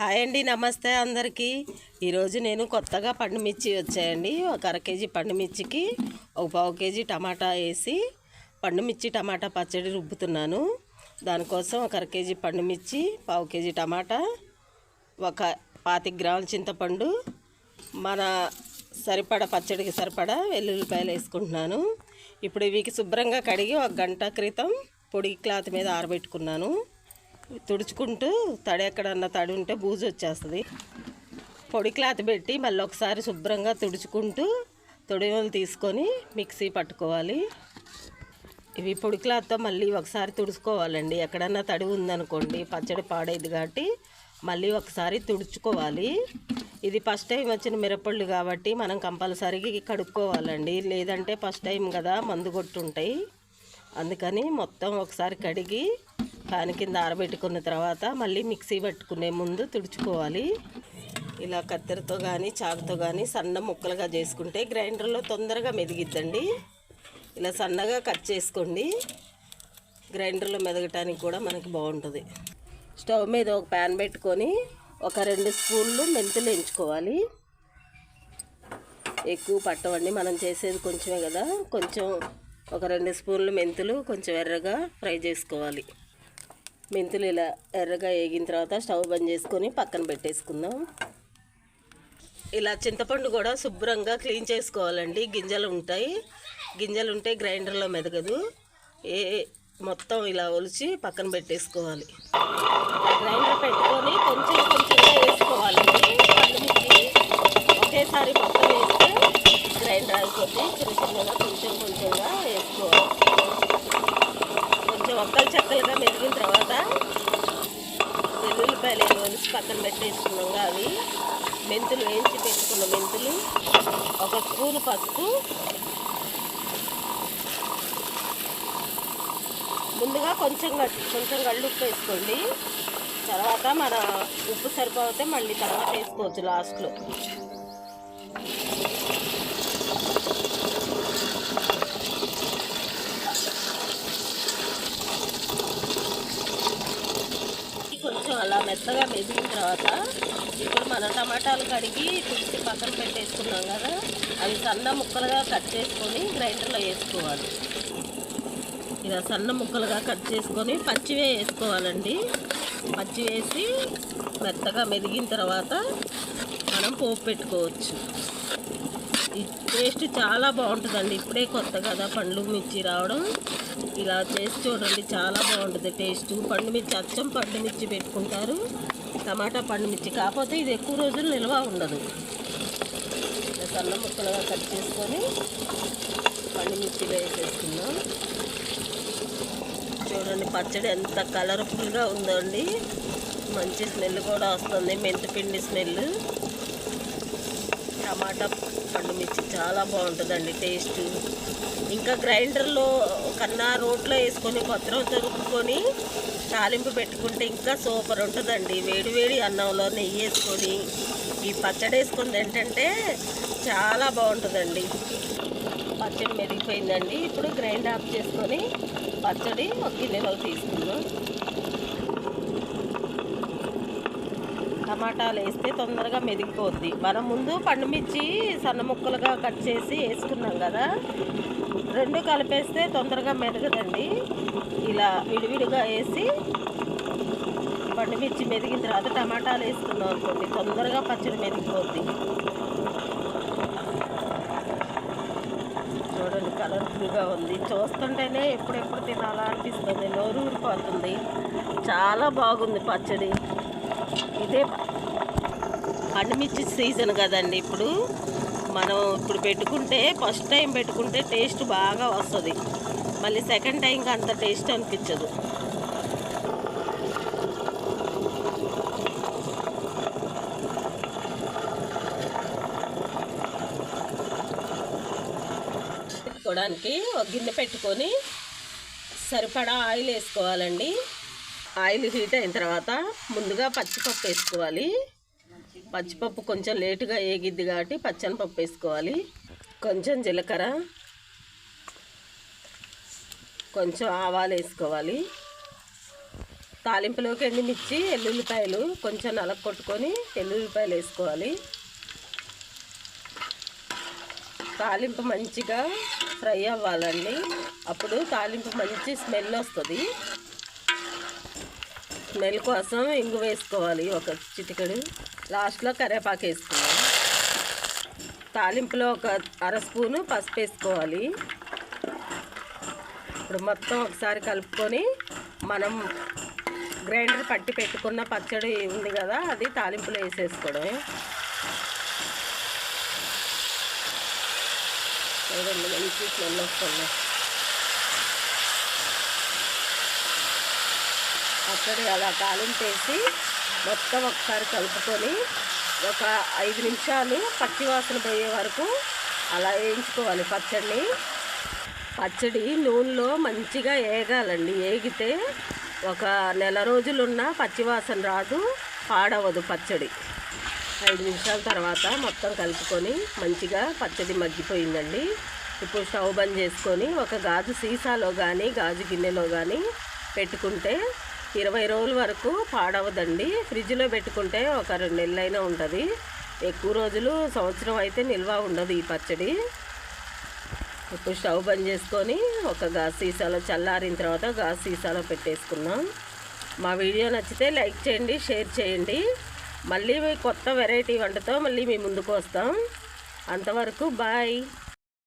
Hi అండి నమస్తే అందరికీ. ఈరోజు నేను కొత్తగా పండు మిర్చి వచ్చాయండి. ఒక అర కేజీ పండు మిర్చికి ఒక పావు కేజీ టమాటా వేసి పండు మిర్చి టమాటా పచ్చడి రుబ్బుతున్నాను. దానికోసం ఒక అర కేజీ పండు మిర్చి పావు కేజీ టమాటా ఒక పాతి గ్రాముల చింతపండు మన సరిపడ పచ్చడికి సరిపడా వెల్లుల్లిపాయలు వేసుకుంటున్నాను. ఇప్పుడు ఇవికి శుభ్రంగా కడిగి ఒక గంట క్రితం పొడి క్లాత్ మీద ఆరబెట్టుకున్నాను. తుడుచుకుంటూ తడి ఎక్కడన్నా తడి ఉంటే బూజు వచ్చేస్తుంది. పొడి క్లాత్ పెట్టి మళ్ళీ ఒకసారి శుభ్రంగా తుడుచుకుంటూ తొడిమలు తీసుకొని మిక్సీ పట్టుకోవాలి. ఇవి పొడి క్లాత్తో మళ్ళీ ఒకసారి తుడుచుకోవాలండి. ఎక్కడన్నా తడి ఉందనుకోండి పచ్చడి పాడేది కాబట్టి మళ్ళీ ఒకసారి తుడుచుకోవాలి. ఇది ఫస్ట్ టైం వచ్చిన మిరపళ్ళు కాబట్టి మనం కంపల్సరీగా కడుక్కోవాలండి. లేదంటే ఫస్ట్ టైం కదా మందు కొట్టుంటాయి. అందుకని మొత్తం ఒకసారి కడిగి ఫ్యాన్ కింద ఆరబెట్టుకున్న తర్వాత మళ్ళీ మిక్సీ పట్టుకునే ముందు తుడుచుకోవాలి. ఇలా కత్తెరతో కానీ చాకుతో కానీ సన్న ముక్కలుగా చేసుకుంటే గ్రైండర్లో తొందరగా మెదిగిద్దండి. ఇలా సన్నగా కట్ చేసుకోండి. గ్రైండర్లో మెదగటానికి కూడా మనకి బాగుంటుంది. స్టవ్ మీద ఒక ప్యాన్ పెట్టుకొని ఒక రెండు స్పూన్లు మెంతులు ఎంచుకోవాలి. ఎక్కువ పట్టవండి మనం చేసేది కొంచెమే కదా. కొంచెం ఒక రెండు స్పూన్లు మెంతులు కొంచెం ఎర్రగా ఫ్రై చేసుకోవాలి. మెంతులు ఇలా ఎర్రగా వేగిన తర్వాత స్టవ్ బంద్ చేసుకొని పక్కన పెట్టేసుకుందాం. ఇలా చింతపండు కూడా శుభ్రంగా క్లీన్ చేసుకోవాలండి. గింజలు ఉంటాయి. గింజలు ఉంటే గ్రైండర్లో మెదగదు. ఏ మొత్తం ఇలా ఒలిచి పక్కన పెట్టేసుకోవాలి. గ్రైండర్ పెట్టుకొని కొంచెం కొంచెంగా వేసుకోవాలండి. పండు మిర్చి ఒకేసారి మొత్తం వేస్తే గ్రైండర్ అయిపోద్ది. చిన్న చిన్నగా కొంచెం కొంచెంగా వేసుకోవాలి కొంచెం ఒక్కలు చెక్కలుగా మెదిగిన తర్వాత వెల్లుల్లిపాయలు పక్కన పెట్టేసుకున్నాం అవి. మెంతులు వేయించి పెట్టుకున్న మెంతులు. ఒక స్పూన్ పసుపు. ముందుగా కొంచెం కొంచెం గళ్ళు ఉప్పు వేసుకోండి. తర్వాత మన ఉప్పు సరిపోతే మళ్ళీ తర్వాత వేసుకోవచ్చు లాస్ట్లో కొంచెం అలా మెత్తగా మెదిగిన తర్వాత ఇప్పుడు మన టమాటాలు కడిగి తీసి పక్కన పెట్టేసుకున్నాం కదా అవి సన్న ముక్కలుగా కట్ చేసుకొని గ్రైండర్లో వేసుకోవాలి. ఇలా సన్న ముక్కలుగా కట్ చేసుకొని పచ్చివే వేసుకోవాలండి. పచ్చి వేసి మెత్తగా మెదిగిన తర్వాత మనం పోపు పెట్టుకోవచ్చు. టేస్ట్ చాలా బాగుంటుందండి. ఇప్పుడే కొత్త కదా పండ్లు మిర్చి రావడం. ఇలా చేసి చూడండి చాలా బాగుంటుంది టేస్ట్. పండు మిర్చి అచ్చం పండు మిర్చి పెట్టుకుంటారు. టమాటా పండు మిర్చి. కాకపోతే ఇది ఎక్కువ రోజులు నిల్వ ఉండదు. ఇలా సన్న ముక్కలుగా కట్ చేసుకొని పండు మిర్చి వేసేసుకుందాం. చూడండి పచ్చడి ఎంత కలర్ఫుల్గా ఉందో అండి. మంచి స్మెల్ కూడా వస్తుంది. మెంతిపిండి స్మెల్. టమాటా పండు మిర్చి చాలా బాగుంటుందండి టేస్ట్. ఇంకా గ్రైండర్లో కన్నా రోట్లో వేసుకొని కొత్త రుబ్బుకొని తాలింపు పెట్టుకుంటే ఇంకా సూపర్ ఉంటుందండి. వేడి వేడి అన్నంలో నెయ్యి వేసుకొని ఈ పచ్చడి వేసుకుంది ఏంటంటే చాలా బాగుంటుందండి. పచ్చడి మెరిగిపోయిందండి ఇప్పుడు గ్రైండ్ ఆఫ్ చేసుకొని పచ్చడి ఒక గిన్నెలో తీసుకుందాం. టమాటాలు వేస్తే తొందరగా మెదిగిపోద్ది. మనం ముందు పండుమిర్చి సన్న ముక్కలుగా కట్ చేసి వేసుకున్నాం కదా రెండు కలిపేస్తే తొందరగా మెదగదండి. ఇలా విడివిడిగా వేసి పండుమిర్చి మెదిగిన తర్వాత టమాటాలు వేసుకున్నాం అనుకోండి తొందరగా పచ్చడి మెదిగిపోద్ది. చూడండి కలర్ఫుల్గా ఉంది. చూస్తుంటేనే ఎప్పుడెప్పుడు తినాలా అనిపిస్తుంది. నోరు ఊరిపోతుంది. చాలా బాగుంది పచ్చడి. ఇదే పండుమిర్చి సీజన్ కదండి ఇప్పుడు. మనం ఇప్పుడు పెట్టుకుంటే ఫస్ట్ టైం పెట్టుకుంటే టేస్ట్ బాగా వస్తుంది. మళ్ళీ సెకండ్ టైంకి అంత టేస్ట్ అనిపించదు. పెట్టుకోవడానికి ఒక గిన్నె పెట్టుకొని సరిపడా ఆయిల్ వేసుకోవాలండి. ఆయిల్ హీట్ అయిన తర్వాత ముందుగా పచ్చిపప్పు వేసుకోవాలి. పచ్చిపప్పు కొంచెం లేటుగా ఏగిద్ది కాబట్టి పచ్చని పప్పు వేసుకోవాలి. కొంచెం జీలకర్ర కొంచెం ఆవాలు వేసుకోవాలి. తాలింపులోకి ఎండుమిర్చి ఎల్లుల్లిపాయలు కొంచెం నలక కొట్టుకొని ఎల్లుల్లిపాయలు వేసుకోవాలి. తాలింపు మంచిగా ఫ్రై అవ్వాలండి. అప్పుడు తాలింపు మంచి స్మెల్ వస్తుంది. స్మెల్ కోసం ఇంగు వేసుకోవాలి ఒక చిటికెడు. లాస్ట్లో కరివేపాకు వేసుకున్నాం తాలింపులో ఒక అర స్పూను పసుపు వేసుకోవాలి. ఇప్పుడు మొత్తం ఒకసారి కలుపుకొని మనం గ్రైండర్ పట్టి పెట్టుకున్న పచ్చడి ఉంది కదా అది తాలింపులో వేసేసుకోవడమే. మంచి స్మెల్ వస్తుంది. పచ్చడి అలా తాలింపేసి మొత్తం ఒకసారి కలుపుకొని ఒక ఐదు నిమిషాలు పచ్చి వాసన పోయే వరకు అలా వేయించుకోవాలి పచ్చడిని. పచ్చడి నూనెలో మంచిగా వేగాలండి వేగితే ఒక నెల రోజులున్న పచ్చివాసన రాదు పాడవదు పచ్చడి. ఐదు నిమిషాల తర్వాత మొత్తం కలుపుకొని మంచిగా పచ్చడి మగ్గిపోయిందండి. ఇప్పుడు స్టవ్ బంద్ చేసుకొని ఒక గాజు సీసాలో కానీ గాజు గిన్నెలో కానీ పెట్టుకుంటే ఇరవై రోజుల వరకు పాడవదండి. ఫ్రిడ్జ్లో పెట్టుకుంటే ఒక రెండు నెలలైనా ఉంటుంది. ఎక్కువ రోజులు సంవత్సరం అయితే నిల్వ ఉండదు ఈ పచ్చడి. ఇప్పుడు స్టవ్ బంద్ చేసుకొని ఒక గాజు సీసాలో చల్లారిన తర్వాత గాజు సీసాలో పెట్టేసుకున్నాం మా వీడియో నచ్చితే లైక్ చేయండి షేర్ చేయండి. మళ్ళీ కొత్త వెరైటీ వంటతో మళ్ళీ మీ ముందుకు వస్తాం. అంతవరకు బాయ్.